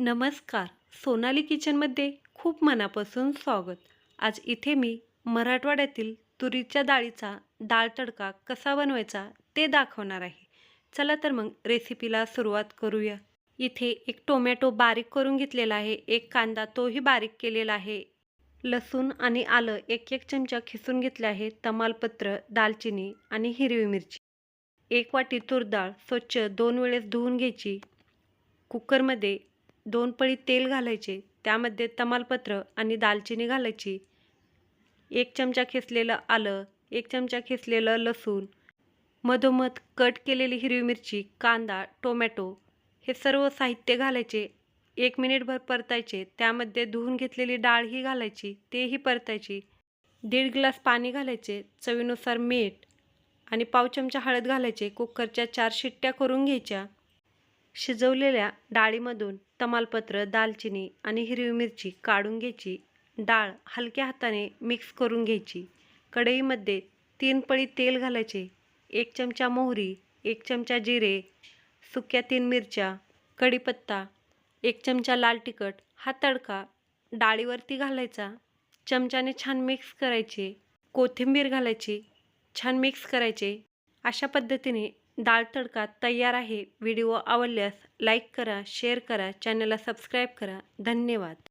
नमस्कार. सोनाली किचनमध्ये खूप मनापासून स्वागत. आज इथे मी मराठवाड्यातील तुरीच्या डाळीचा डाळ तडका कसा बनवायचा ते दाखवणार आहे. चला तर मग रेसिपीला सुरुवात करूया. इथे एक टोमॅटो बारीक करून घेतलेला आहे. एक कांदा तोही बारीक केलेला आहे. लसूण आणि आलं एक एक चमचा खिसून घेतले आहे. तमालपत्र दालचिनी आणि हिरवी मिरची. एक वाटी तूर डाळ स्वच्छ दोन वेळेस धुवून घ्यायची. कुकरमध्ये दोन पळी तेल घालायचे त्यामध्ये तमालपत्र आणि दालचिनी घालायची. एक चमचा खेचलेलं आलं एक चमचा खेचलेलं लसूण मधोमध कट केलेली हिरवी मिरची कांदा टोमॅटो हे सर्व साहित्य घालायचे. एक मिनिटभर परतायचे त्यामध्ये धुवून घेतलेली डाळही घालायची तेही परतायची. दीड ग्लास पाणी घालायचे चवीनुसार मीठ आणि पाव चमचा हळद घालायचे कुकरच्या चार शिट्ट्या करून घ्यायच्या. शिजवलेल्या डाळीमधून तमालपत्र दालचिनी आणि हिरवी मिरची काढून घ्यायची. डाळ हलक्या हाताने मिक्स करून घ्यायची. कढईमध्ये तीन पळी तेल घालायचे. एक चमचा मोहरी एक चमचा जिरे सुक्या तीन मिरच्या कढीपत्ता एक चमचा लाल तिखट हा तडका डाळीवरती घालायचा. चमच्याने छान मिक्स करायचे. कोथिंबीर घालायची. छान मिक्स करायचे. अशा पद्धतीने डाळ तडका तयार आहे. व्हिडिओ आवडल्यास लाईक करा शेअर करा चॅनलला सबस्क्राईब करा. धन्यवाद.